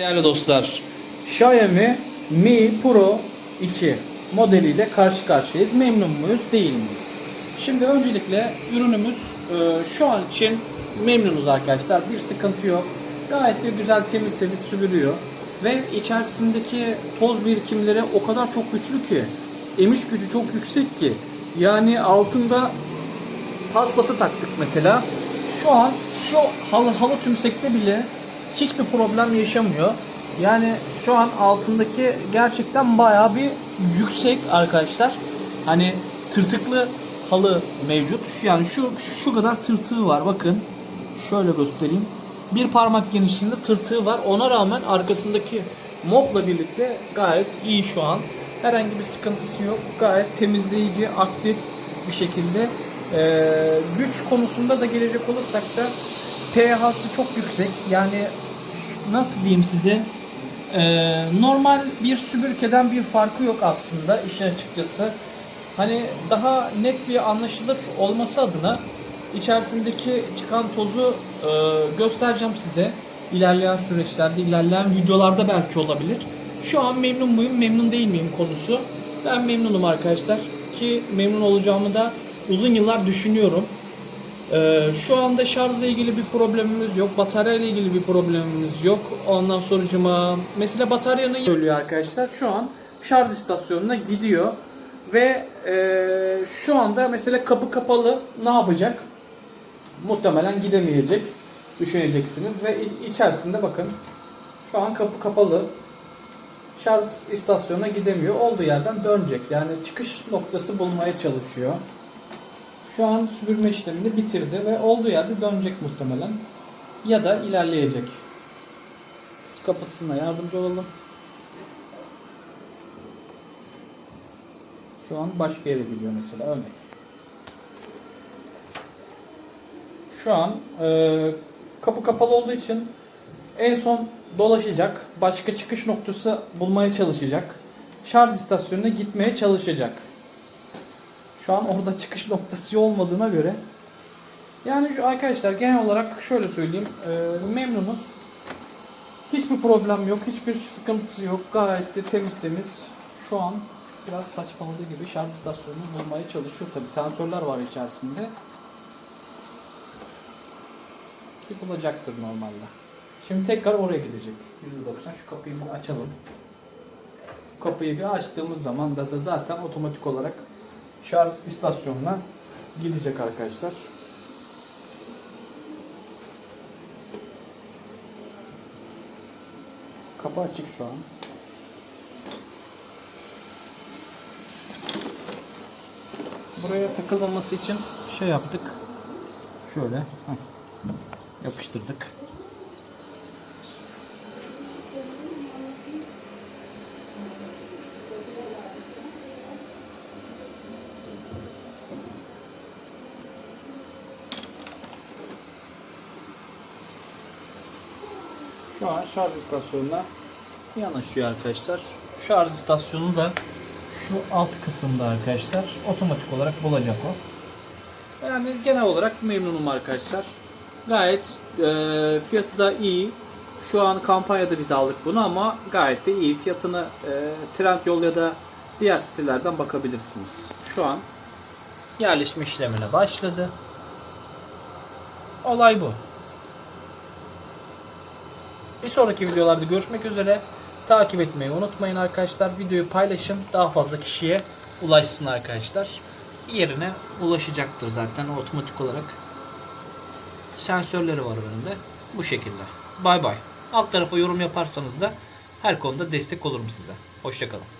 Değerli dostlar, Xiaomi Mi Pro 2 modeliyle karşı karşıyayız. Memnun muyuz, değil miyiz? Şimdi öncelikle ürünümüz e, şu an için memnunuz arkadaşlar. Bir sıkıntı yok. Gayet de güzel temiz temiz süpürüyor. Ve içerisindeki toz birikimleri o kadar çok güçlü ki, emiş gücü çok yüksek ki. Yani altında paspası taktık mesela. Şu an şu halı halı tümsekte bile hiçbir problem yaşamıyor. Yani şu an altındaki gerçekten bayağı bir yüksek arkadaşlar. Hani tırtıklı halı mevcut. Yani şu şu kadar tırtığı var bakın. Şöyle göstereyim. Bir parmak genişliğinde tırtığı var. Ona rağmen arkasındaki mopla birlikte gayet iyi şu an. Herhangi bir sıkıntısı yok. Gayet temizleyici, aktif bir şekilde. Ee, güç konusunda da gelecek olursak da pH'sı çok yüksek. Yani nasıl diyeyim size? Ee, normal bir süpürgeden bir farkı yok aslında işin açıkçası. Hani daha net bir anlaşılır olması adına içerisindeki çıkan tozu e, göstereceğim size. İlerleyen süreçlerde, ilerleyen videolarda belki olabilir. Şu an memnun muyum, memnun değil miyim konusu. Ben memnunum arkadaşlar. Ki memnun olacağımı da uzun yıllar düşünüyorum. Ee, şu anda şarjla ilgili bir problemimiz yok. Batarya ile ilgili bir problemimiz yok. Ondan sonucuma mesela bataryanın söylüyor arkadaşlar. Şu an şarj istasyonuna gidiyor. Ve e, şu anda mesela kapı kapalı ne yapacak? Muhtemelen gidemeyecek. Düşüneceksiniz. Ve içerisinde bakın şu an kapı kapalı. Şarj istasyonuna gidemiyor. Olduğu yerden dönecek. Yani çıkış noktası bulmaya çalışıyor. Şu an süpürme işlemini bitirdi ve olduğu yerde dönecek muhtemelen. Ya da ilerleyecek. Biz kapısına yardımcı olalım. Şu an başka yere gidiyor mesela örnek. Şu an e, kapı kapalı olduğu için en son dolaşacak. Başka çıkış noktası bulmaya çalışacak. Şarj istasyonuna gitmeye çalışacak. Şu an orada çıkış noktası olmadığına göre yani şu arkadaşlar genel olarak şöyle söyleyeyim e, memnunuz. Hiçbir problem yok, hiçbir sıkıntısı yok. Gayet de temiz temiz. Şu an biraz saçmaladığı gibi şarj istasyonunu bulmaya çalışıyor tabi. Sensörler var içerisinde. Ki bulacaktır normalde. Şimdi tekrar oraya gidecek. %90 şu kapıyı bir açalım. Kapıyı bir açtığımız zaman da, da zaten otomatik olarak şarj istasyonuna gidecek arkadaşlar. Kapı açık şu an. Buraya takılmaması için şey yaptık. Şöyle yapıştırdık. Şu an şarj istasyonuna yanaşıyor arkadaşlar. Şarj istasyonu da şu alt kısımda arkadaşlar. Otomatik olarak bulacak o. Yani genel olarak memnunum arkadaşlar. Gayet e, fiyatı da iyi. Şu an kampanyada biz aldık bunu ama gayet de iyi. Fiyatını e, Trendyol ya da diğer sitelerden bakabilirsiniz. Şu an yerleşme işlemine başladı. Olay bu. Bir sonraki videolarda görüşmek üzere. Takip etmeyi unutmayın arkadaşlar. Videoyu paylaşın. Daha fazla kişiye ulaşsın arkadaşlar. Yerine ulaşacaktır zaten otomatik olarak. Sensörleri var önünde. Bu şekilde. Bay bay. Alt tarafa yorum yaparsanız da her konuda destek olurum size. Hoşçakalın.